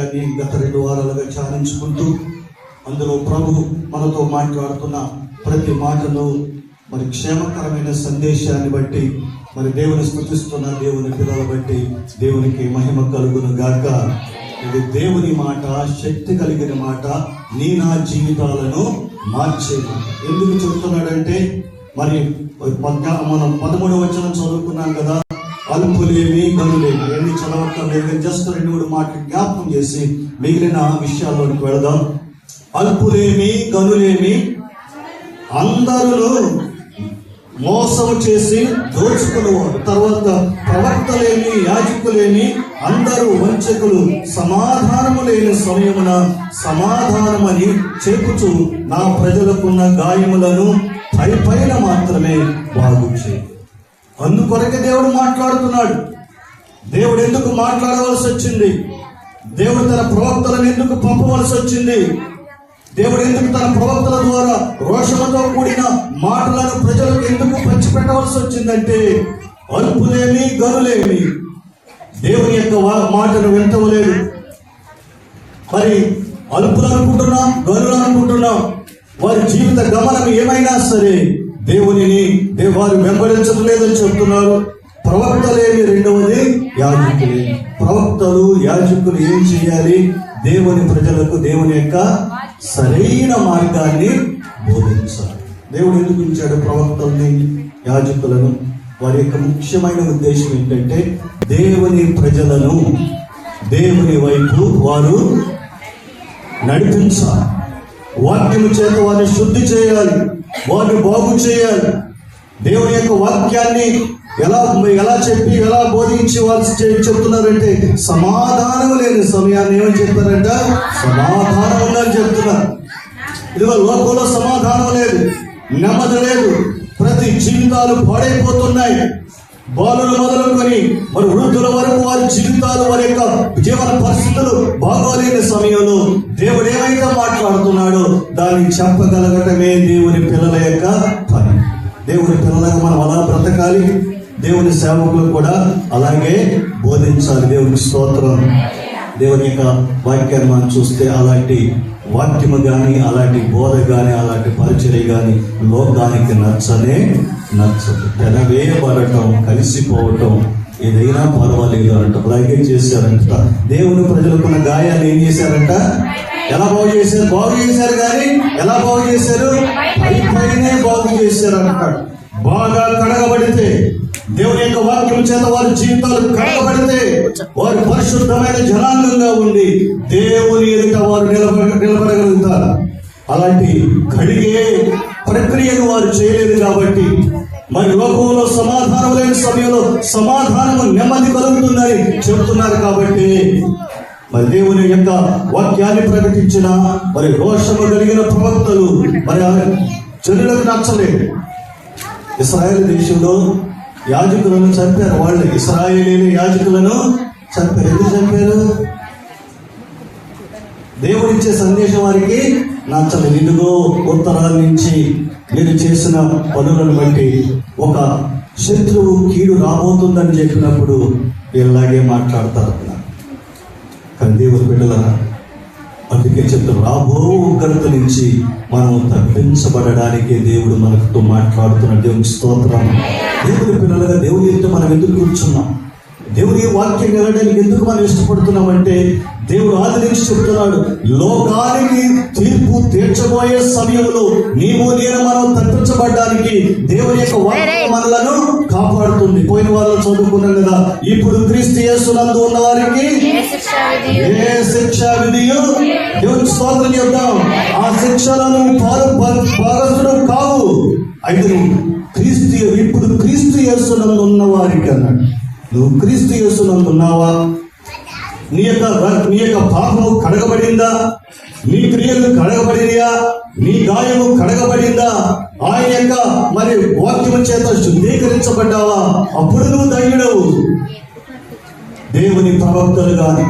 గత రెండు వారాలుగా ధ్యానించుకుంటూ అందులో ప్రభు మనతో మాట్లాడుతున్న ప్రతి మాటను మరి క్షేమకరమైన సందేశాన్ని బట్టి మరి దేవుని స్మృతిస్తున్న దేవుని పిల్లల బట్టి దేవునికి మహిమ కలుగును గాక. ఇది దేవుని మాట శక్తి కలిగిన మాట. నీ నా జీవితాలను మార్చే మాట. ఎందుకు చెప్తున్నాడంటే మరి మనం పదమూడు వచనం చదువుకున్నాం కదా అల్పులేమి గనులేమి ఎన్ని చదవక్కర్లేదు జస్ట్ రెండు మూడు మాటలు జ్ఞాపకం చేసి మిగిలిన విషయాల్లోకి వెళదాం. అల్పులేమి గనులేమి అందరూ మోసం చేసి దోచుకునేవారు. తర్వాత ప్రవక్తలేని యాజకులేని అందరూ వంచకులు సమాధానము లేని సమయమున సమాధానమని చెప్పుచు నా ప్రజలకున్న గాయములను పై పైన మాత్రమే బాగు చేయి. అందుకొరకే దేవుడు మాట్లాడుతున్నాడు. దేవుడు ఎందుకు మాట్లాడవలసి వచ్చింది? దేవుడు తన ప్రవక్తలను ఎందుకు పంపవలసి వచ్చింది? దేవుడు ఎందుకు తన ప్రవక్తల ద్వారా రోషముతో కూడిన మాటలను ప్రజలకు ఎందుకు పంచిపెట్టవలసి వచ్చిందంటే అల్పులేమి గనులేమి. దేవుని యొక్క మాటను వింటవలేదు మరి అల్పులు అనుకుంటున్నాం గనులు అనుకుంటున్నాం వారి జీవిత గమనం ఏమైనా సరే దేవునిని దే- వారు వెంబడించడం లేదని చెప్తున్నారు. ప్రవక్తలేమి రెండవది యాజకులే. ప్రవక్తలు యాజకులు ఏం చేయాలి? దేవుని ప్రజలకు దేవుని యొక్క సరైన మార్గాన్ని బోధించాలి. దేవుడు ఎందుకు ఉంచాడు ప్రవక్తల్ని యాజకులను? వారి యొక్క ముఖ్యమైన ఉద్దేశం ఏంటంటే దేవుని ప్రజలను దేవుని వైపు వారు నడిపించాలి. వాక్యము చేత వారిని శుద్ధి చేయాలి. వారిని బాగు చేయాలి. దేవుని యొక్క వాక్యాన్ని ఎలా ఎలా చెప్పి ఎలా బోధించి వాళ్ళు చే- చెప్తున్నారంటే సమాధానం లేని సమయాన్ని ఏమని చెప్తారంట సమాధానం ఉందని చెప్తున్నారు. ఇదిగో లోకంలో సమాధానం లేదు నెమ్మది లేదు. ప్రతి జీవితాలు పాడైపోతున్నాయి. బాలులు మొదలుకొని మరి వృద్ధుల వరకు వారి జీవితాలు వారి యొక్క జీవన పరిస్థితులు బాగోలేని సమయంలో దేవుడు ఏమైతే మాట్లాడుతున్నాడో దాన్ని చెప్పగలగటమే దేవుని పిల్లల యొక్క పని. దేవుని పిల్లలకు మనం అలా బ్రతకాలి. దేవుని సేవకులు కూడా అలాగే బోధించాలి. దేవుని స్తోత్రం. దేవుని యొక్క వాక్యాన్ని మనం చూస్తే అలాంటి వాక్యము కానీ అలాంటి బోధ కానీ అలాంటి పరిచర్య కానీ లోకానికి నచ్చనే నచ్చదు. తెనవేయబడటం కలిసిపోవటం ఏదైనా పర్వాలేదు అంట అలాగే చేశారంట. దేవుని ప్రజలకున్న గాయాలు ఏం చేశారంట? ఎలా బాగు చేశారు? బాగు చేశారు కానీ ఎలా బాగు చేశారు? పైపైనే బాగు చేశారు అంటాడు బాగా కడగబడితే దేవుని యొక్క వాక్యం చేత వారి జీవితాలు కడగబడితే వారు పరిశుద్ధమైన జనాంగంగా ఉండి దేవుని ఎదుట వారు నిలబ నిలబడగలుగుతారు. అలాంటి కడిగే ప్రక్రియను వారు చేయలేదు కాబట్టి మరి లోకంలో సమాధానం లేని సమయంలో సమాధానము నెమ్మది కలుగుతుందని చెబుతున్నారు కాబట్టి మరి దేవుని యొక్క వాక్యాన్ని ప్రకటించిన మరి రోషము కలిగిన ప్రవక్తలు మరి ఆ జనులకు నచ్చలేదు. ఇస్రాయేల్ దేశంలో యాజకులను చంపారు వాళ్ళు. ఇస్రాయేలీ యాజకులను చంపారు. ఎందుకు చంపారు? దేవుడిచ్చే సందేశం వారికి నచ్చలేదు ఇదిగో ఉత్తరాల నుంచి మీరు చేసిన పనులను బట్టి ఒక శత్రువు కీడు రాబోతుందని చెప్పినప్పుడు ఇలాగే మాట్లాడతారు కానీ దేవుడు బిడ్డలారా అందుకే చెప్తారు రాబో ఉగ్రత నుంచి మనం తప్పించబడడానికి దేవుడు మనతో మాట్లాడుతున్న దేవుని స్తోత్రం. దేవుని పిల్లలుగా దేవుని ఎదుట మనం ఎందుకు కూర్చున్నాం? దేవుని వాక్యం వినడానికి ఎందుకు మనం ఇష్టపడుతున్నామంటే దేవుడు ఆదరించి చెప్తున్నాడు లోకానికి తీర్పు తీర్చబోయే సమయంలో నీవు నేను మనం తప్పించబడడానికి దేవుని యొక్క వాక్యం మనలను కాపాడుతుంది పోయిన వాళ్ళు చదువుకున్నాం కదా. ఇప్పుడు క్రీస్తు యేసునందు ఉన్న వారికి ఏ శిక్షా విధియు? దేవుని స్తోత్రం చెప్తాం ఆ శిక్షలను పాలు కావు. అయితే క్రీస్తు ఇప్పుడు క్రీస్తు యేసునందు ఉన్న వారికి అన్నాడు. నువ్వు క్రీస్తు యేసునందు ఉన్నావా? నీ యొక్క నీ యొక్క పాపము కడగబడిందా? నీ క్రియలు కడగబడినయా? నీ గాయము కడగబడిందా? ఆయన యొక్క మరి వాక్యము చేత శుద్ధీకరించబడ్డావా? అప్పుడు నువ్వు ధన్యుడవు దేవుని ప్రవక్తలు గాని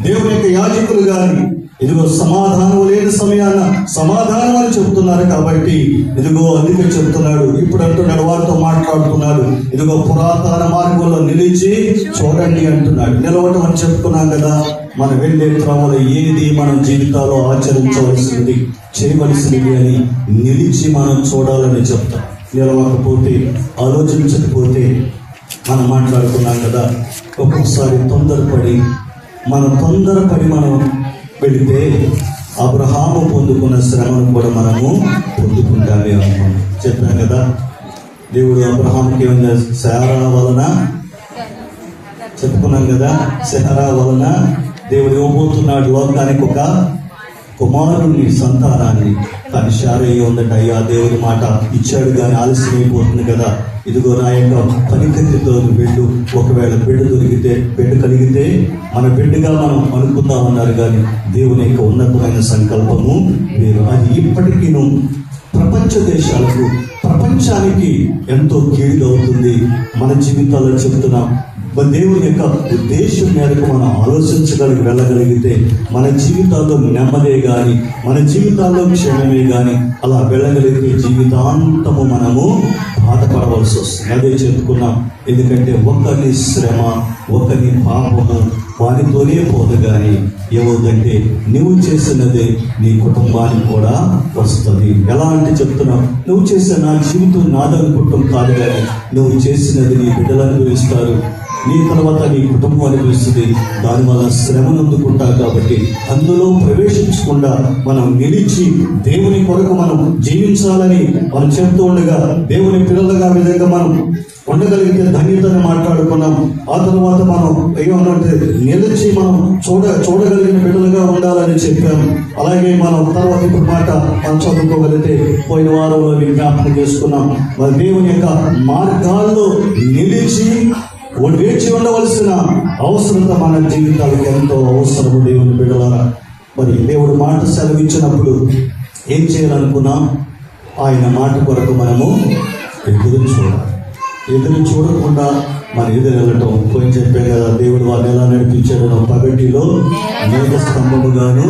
దేవుని యొక్క యాజకులు గాని ఇదిగో సమాధానం లేని సమయాన సమాధానం అని చెప్తున్నారు కాబట్టి ఇదిగో అందుకే చెప్తున్నాడు ఇప్పుడు అంటున్నాడు వారితో మాట్లాడుతున్నాడు. ఇదిగో పురాతన మార్గంలో నిలిచి చూడండి అంటున్నాడు. నిలవటం అని చెప్పుకున్నాం కదా మనం వెళ్ళే క్రమంలో ఏది మనం జీవితాల్లో ఆచరించవలసింది చేయవలసింది అని నిలిచి మనం చూడాలని చెప్తాం. నిలవకపోతే ఆలోచించకపోతే మనం మాట్లాడుకున్నాం కదా ఒక్కొక్కసారి తొందరపడి మనం తొందరపడి మనం వెళితే అబ్రహాము పొందుకున్న శ్రమను కూడా మనము పొందుకుంటామే అనుకున్నాం చెప్పాం కదా దేవుడు అబ్రహాంకి ఏమైనా సహారా వలన చెప్పుకున్నాం కదా సహారా వలన దేవుడు ఇవ్వబోతున్నాడు లోకానికి ఒక కుమారుని సంతానాన్ని కానీ శారయ్య ఉందట. అయ్యా దేవుని మాట ఇచ్చాడు కానీ ఆలస్యం అయిపోతుంది కదా. ఇదిగో నా యొక్క పనికత్తితో బిడ్డు ఒకవేళ బిడ్డ దొరికితే బిడ్డ కలిగితే మన బిడ్డగా మనం అనుకుందామన్నారు కానీ దేవుని యొక్క ఉన్నతమైన సంకల్పము వేరు. అది ఇప్పటికీను ప్రపంచ దేశాలకు ప్రపంచానికి ఎంతో కీడుగా అవుతుంది మన జీవితాల్లో చెబుతున్నాం మరి దేవుని యొక్క ఉద్దేశం మేరకు మనం ఆలోచించగలిగి వెళ్ళగలిగితే మన జీవితాల్లో నెమ్మదే కానీ మన జీవితాల్లో క్షేమమే కానీ అలా వెళ్ళగలిగితే జీవితాంతము మనము బాధపడవలసి వస్తుంది. అదే చెప్పుకున్నాం. ఎందుకంటే ఒకరి శ్రమ ఒకరి పాపము వారితోనే పోదు కానీ ఏమవుతుందంటే నువ్వు చేసినదే నీ కుటుంబానికి కూడా వస్తుంది. ఎలా అంటే చెప్తున్నావు నువ్వు చేసిన నా జీవితం నాదనుకుంటాం కాదు కానీ నువ్వు చేసినది నీ బిడ్డలు అనుభవిస్తారు. నీ తర్వాత నీ కుటుంబం అనిపిస్తుంది దానివల్ల శ్రమను అందుకుంటారు కాబట్టి అందులో ప్రవేశించకుండా మనం నిలిచి దేవుని కొరకు మనం జీవించాలని మనం చెప్తూ ఉండగా దేవుని పిల్లలుగా విధంగా మనం ఉండగలిగితే ధన్యతను మాట్లాడుకున్నాం. ఆ తర్వాత మనం ఏమన్నంటే నిలిచి మనం చూడ చూడగలిగిన బిడ్డలుగా ఉండాలని చెప్పాము అలాగే మనం తర్వాత ఇప్పుడు మాట మనం చదువుకోగలిగితే పోయిన వారంలో జ్ఞాపకం చేసుకున్నాం. మరి దేవుని యొక్క మార్గాల్లో నిలిచి ఉండవలసిన అవసరత మన జీవితాలకు ఎంతో అవసరము దేవుని బిడ్డలారా. మరి దేవుడు మాట సెలవిచ్చినప్పుడు ఏం చేయాలనుకున్నాం? ఆయన మాట కొరకు మనము ఎదురు చూడాలి. ఎదురు చూడకుండా మన ఎదురు వెళ్ళటం పోయి చెప్పే కదా. దేవుడు వారిని ఎలా నడిపించాడో పగటిలో మేఘ స్తంభముగాను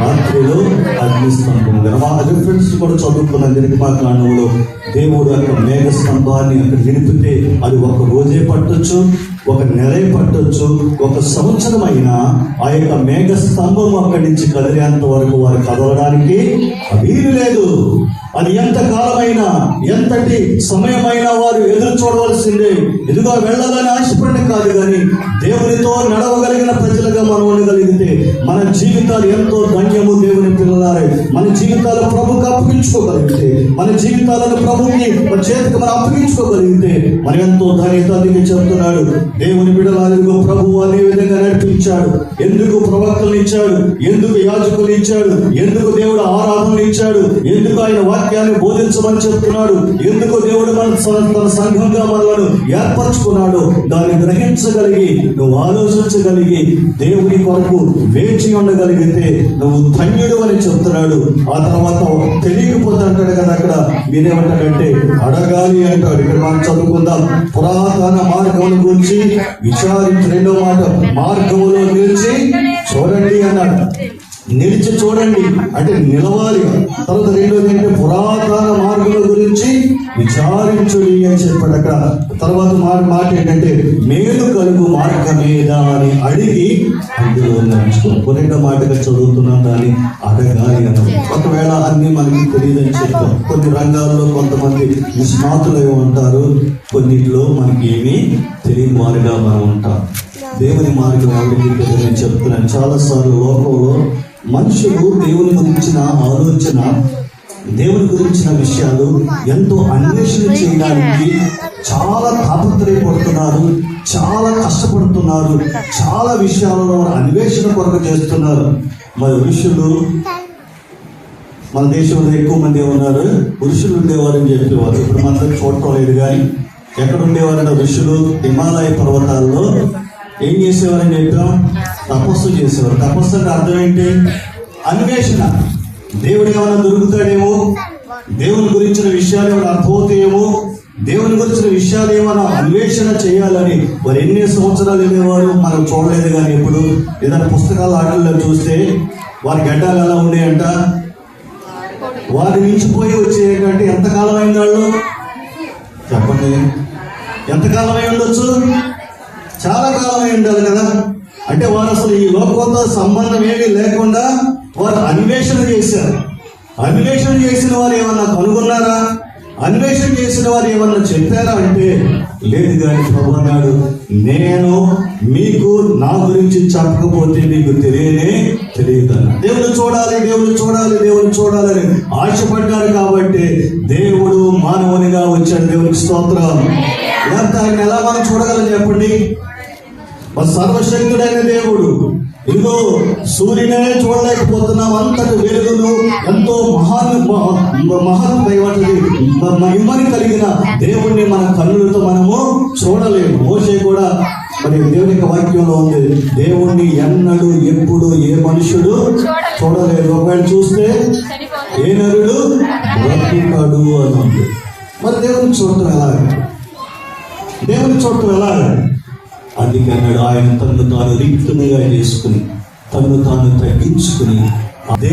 రాత్రిలో అగ్ని స్తంభముగా మా రిఫరెన్స్ కూడా చదువుకున్న మాట్లాడడంలో దేవుడు యొక్క మేఘ స్తంభాన్ని అక్కడ నిలిపితే అది ఒక రోజే పట్టొచ్చు ఒక నెలే పట్టొచ్చు ఒక సంవత్సరం అయినా ఆ యొక్క మేఘ స్తంభం అక్కడి నుంచి కదిలేంత వరకు వారు కదలడానికి వీలు లేదు. అది ఎంత కాలమైనా ఎంతటి సమయమైనా వారు ఎదురు చూడవలసిందే. ఎదుగా వెళ్ళాలని ఆశపడిన కాదు కానీ దేవునితో నడవగలిగిన ప్రజలుగా మనం ఉండగలిగితే మన జీవితాలు ఎంతో ధన్యము దేవుని పిల్లలారే. మన జీవితాలు ప్రభుకి అప్పగించుకోగలిగితే మన జీవితాలను ప్రభుకి మన చేతికి మనం అప్పగించుకోగలిగితే మనం ఎంతో ధన్యత అందుకే చెప్తున్నాడు. దేవుని బిడలాలకు ప్రభు అనే విధంగా నడిపించాడు. ఎందుకు ప్రవక్తలు ఇచ్చాడు? ఎందుకు యాజకులు ఇచ్చాడు? ఎందుకు దేవుడు ఆరాధనలు ఇచ్చాడు? ఎందుకు ఆయన వాక్యాన్ని బోధించమని చెప్తున్నాడు. ఎందుకు దేవుడు మన తన సంఘంగా మనలను ఏర్పరచుకున్నాడు దాన్ని గ్రహించగలిగి నువ్వు ఆలోచించగలిగి దేవుని కొరకు వేచి ఉండగలిగితే నువ్వు ధన్యుడు అని చెప్తున్నాడు. ఆ తర్వాత తెలియకపోతే అంటాడు కదా అక్కడ మీరేమంటాడంటే అడగాలి అంటాడు. ఇక్కడ మనం చదువుకుందాం. పురాతన మార్గముల గురించి విచారించి రెండో మాట మార్గములో నిలిచి చూడండి అన్నాడు. నిలిచి చూడండి. అంటే నిలవాలి. తర్వాత రెండోది అంటే పురాతన మార్గుల గురించి విచారించుడి అని చెప్పాడు అక్కడ. తర్వాత మాట మాట ఏంటంటే మేలు కలుగు మార్గమేదా అని అడిగి అందులో నడుచుకో రెండో మాటగా చదువుతున్నాను దాన్ని అడగాలి అన్న ఒకవేళ అన్ని మనకి తెలియదని చెప్తాం కొన్ని రంగాల్లో కొంతమంది నిష్ణాతులై ఉంటారు. కొన్నిట్లో మనకి ఏమీ తెలియని వారిగా మనం ఉంటాం. దేవుని మార్గం ఎవరికి తెలియదని చెప్తున్నాను. చాలాసార్లు లోకంలో మనుషులు దేవుని గురించిన ఆలోచన దేవుని గురించిన విషయాలు ఎంతో అన్వేషణ చేయడానికి చాలా తాపత్రయపడుతున్నారు చాలా కష్టపడుతున్నారు చాలా విషయాలలో అన్వేషణ కొరకు చేస్తున్నారు. మరి ఋషులు మన దేశంలో ఎక్కువ మంది ఉన్నారు ఋషులు ఉండేవారని చెప్పేవారు. ఇప్పుడు మనందరూ దగ్గర చూడటం లేదు కానీ ఎక్కడ ఉండేవారంటే ఋషులు హిమాలయ పర్వతాల్లో ఏం చేసేవారని చెప్పాం? తపస్సు చేసేవారు. తపస్సు అంటే అర్థం ఏంటి? అన్వేషణ. దేవుడు ఏమైనా దొరుకుతాడేమో? దేవుని గురించిన విషయాలు ఏమైనా అర్థమవుతాయేమో? దేవుని గురించిన విషయాలు ఏమైనా అన్వేషణ చేయాలని మరి ఎన్ని సంవత్సరాలు వెళ్ళేవారు మనం చూడలేదు కానీ ఇప్పుడు ఏదైనా పుస్తకాల ఆటల్లో చూస్తే వారి గడ్డాలు ఎలా ఉన్నాయంట? వారి మించిపోయి వచ్చేటంటే ఎంతకాలం అయింది వాళ్ళు? చెప్పండి. ఎంతకాలం అయి ఉండొచ్చు? చాలా కాలం అయి ఉండాలి కదా? అంటే వారు అసలు ఈ లోకంతో సంబంధం ఏమీ లేకుండా వారు అన్వేషణ చేశారు. అన్వేషణ చేసిన వారు ఏమన్నా కనుగొన్నారా? అన్వేషణ చేసిన వారు ఏమన్నా చెప్పారా అంటే లేదు కానీ ప్రభు అన్నాడు నేను మీకు నా గురించి చెప్పకపోతే మీకు తెలియనే తెలియదు దేవుడు చూడాలి దేవుడు చూడాలి దేవుడు చూడాలని ఆశపడ్డారు కాబట్టి దేవుడు మానవునిగా వచ్చాడు దేవునికి స్తోత్రం. లేకపోతే ఆయన ఎలా మనం చూడగలం చెప్పండి? మరి సర్వశక్తుడైన దేవుడు. ఇదిగో సూర్యునే చూడలేకపోతున్నాం. అంతటి వెలుగును ఎంతో మహాన్ మహాన్ మహిమని కలిగిన దేవుణ్ణి మన కన్నులతో మనము చూడలేము. మోసే కూడా మరి దేవుని యొక్క వాక్యంలో ఉంది. దేవుణ్ణి ఎన్నడు ఎప్పుడు ఏ మనుషుడు చూడలేదు. ఒకవేళ చూస్తే ఏ నరుడు బ్రతుకుతాడు అని ఉంది. మరి దేవుని చూడటం ఎలాగ? దేవుని చూడటం ఎలాగ? అందుకన్నాడు ఆయన తనను తాను రిక్తునిగా చేసుకుని తను తాను తగ్గించుకుని